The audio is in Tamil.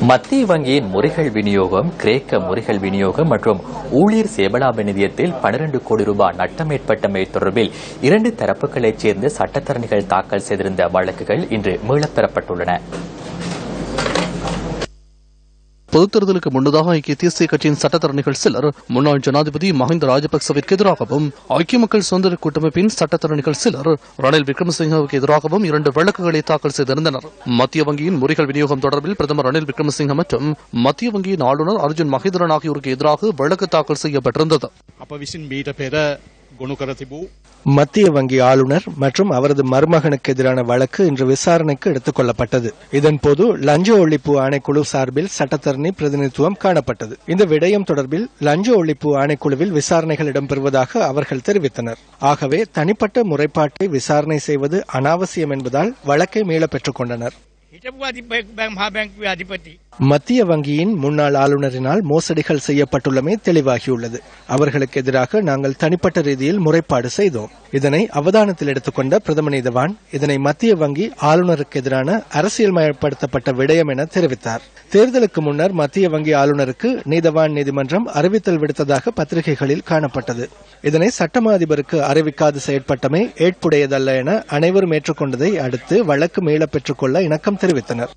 மத்திய வங்கியின் முறைகள் விநியோகம் கிரேக்க முறைகள் விநியோகம் மற்றும் ஊழியர் சேவலாப நிதியத்தில் பனிரண்டு கோடி ரூபாய் நட்டம் ஏற்பட்டமை தொடர்பில் இரண்டு தரப்புகளைச் சேர்ந்த சட்டத்தரணிகள் தாக்கல் செய்திருந்த வழக்குகள் இன்று மீளப்பெறப்பட்டுள்ளன பொதுத் தேர்தலுக்கு முன்னதாக ஐக்கிய தேசிய கட்சியின் சட்டத்தரணிகள் சிலர் முன்னாள் ஜனாதிபதி மஹிந்த ராஜபக்சவிற்கு எதிராகவும் ஐக்கிய மக்கள் சுதந்திர கூட்டமைப்பின் சட்டத்தரணிகள் சிலர் ரணில் விக்ரமசிங்கவுக்கு எதிராகவும் இரண்டு வழக்குகளை தாக்கல் செய்திருந்தனர். மத்திய வங்கியின் முறைகள் விநியோகம் தொடர்பில் பிரதமர் ரணில் விக்ரமசிங்க மற்றும் மத்திய வங்கியின் ஆளுநர் அர்ஜுன் மகேந்திரன் ஆகியோருக்கு எதிராக வழக்கு தாக்கல் செய்யப்பட்டிருந்தது. மத்திய வங்கி ஆளுநர் மற்றும் அவரது மருமகனுக்கு எதிரான வழக்கு இன்று விசாரணைக்கு எடுத்துக் கொள்ளப்பட்டது. இதன்போது லஞ்ச ஒழிப்பு ஆணைக்குழு சார்பில் சட்டத்தரணி பிரதிநிதித்துவம் காணப்பட்டது. இந்த விடயம் தொடர்பில் லஞ்ச ஒழிப்பு ஆணைக்குழுவில் விசாரணைகள் இடம்பெறுவதாக அவர்கள் தெரிவித்தனர். ஆகவே தனிப்பட்ட முறைப்பாட்டை விசாரணை செய்வது அனாவசியம் என்பதால் வழக்கை மீள பெற்றுக் கொண்டனர். மத்திய வங்கியின் முன்னாள் ஆளுநரினால் மோசடிகள் செய்யப்பட்டுள்ளமே தெளிவாகியுள்ளது. அவர்களுக்கு எதிராக நாங்கள் தனிப்பட்ட ரீதியில் முறைப்பாடு செய்தோம். இதனை அவதானத்தில் எடுத்துக்கொண்ட பிரதமர் நீதவான் இதனை மத்திய வங்கி ஆளுநருக்கு எதிரான அரசியல்மயப்படுத்தப்பட்ட விடயம் என தெரிவித்தார். தேர்தலுக்கு முன்னர் மத்திய வங்கி ஆளுநருக்கு நீதவான் நீதிமன்றம் அறிவித்தல் விடுத்ததாக பத்திரிகைகளில் காணப்பட்டது. இதனை சட்டமா அதிபருக்கு அறிவிக்காது செயற்பட்டமே ஏற்புடையதல்ல என அனைவரும் ஏற்றுக்கொண்டதை அடுத்து வழக்கு மீள பெற்றுக்கொள்ள இணக்கம் தெரிவித்தனர்.